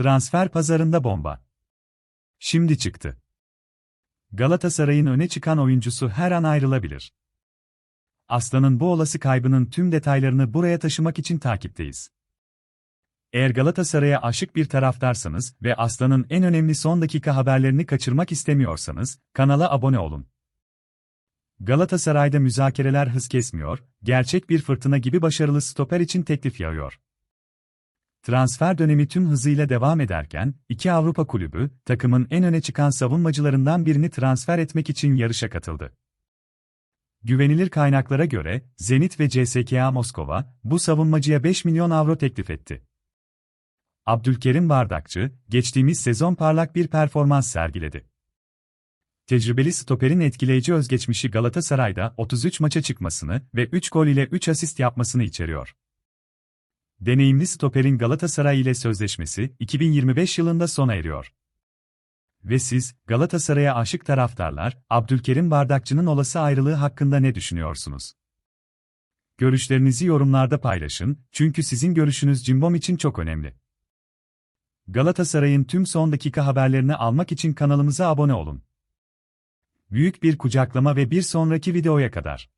Transfer pazarında bomba. Şimdi çıktı. Galatasaray'ın öne çıkan oyuncusu her an ayrılabilir. Aslan'ın bu olası kaybının tüm detaylarını buraya taşımak için takipteyiz. Eğer Galatasaray'a aşık bir taraftarsanız ve Aslan'ın en önemli son dakika haberlerini kaçırmak istemiyorsanız, kanala abone olun. Galatasaray'da müzakereler hız kesmiyor, gerçek bir fırtına gibi başarılı stoper için teklif yağıyor. Transfer dönemi tüm hızıyla devam ederken, iki Avrupa kulübü, takımın en öne çıkan savunmacılarından birini transfer etmek için yarışa katıldı. Güvenilir kaynaklara göre, Zenit ve CSKA Moskova, bu savunmacıya 5 milyon avro teklif etti. Abdülkerim Bardakçı, geçtiğimiz sezon parlak bir performans sergiledi. Tecrübeli stoperin etkileyici özgeçmişi Galatasaray'da 33 maça çıkmasını ve 3 gol ile 3 asist yapmasını içeriyor. Deneyimli stoperin Galatasaray ile sözleşmesi 2025 yılında sona eriyor. Ve siz, Galatasaray'a aşık taraftarlar, Abdülkerim Bardakçı'nın olası ayrılığı hakkında ne düşünüyorsunuz? Görüşlerinizi yorumlarda paylaşın, çünkü sizin görüşünüz Cimbom için çok önemli. Galatasaray'ın tüm son dakika haberlerini almak için kanalımıza abone olun. Büyük bir kucaklama ve bir sonraki videoya kadar.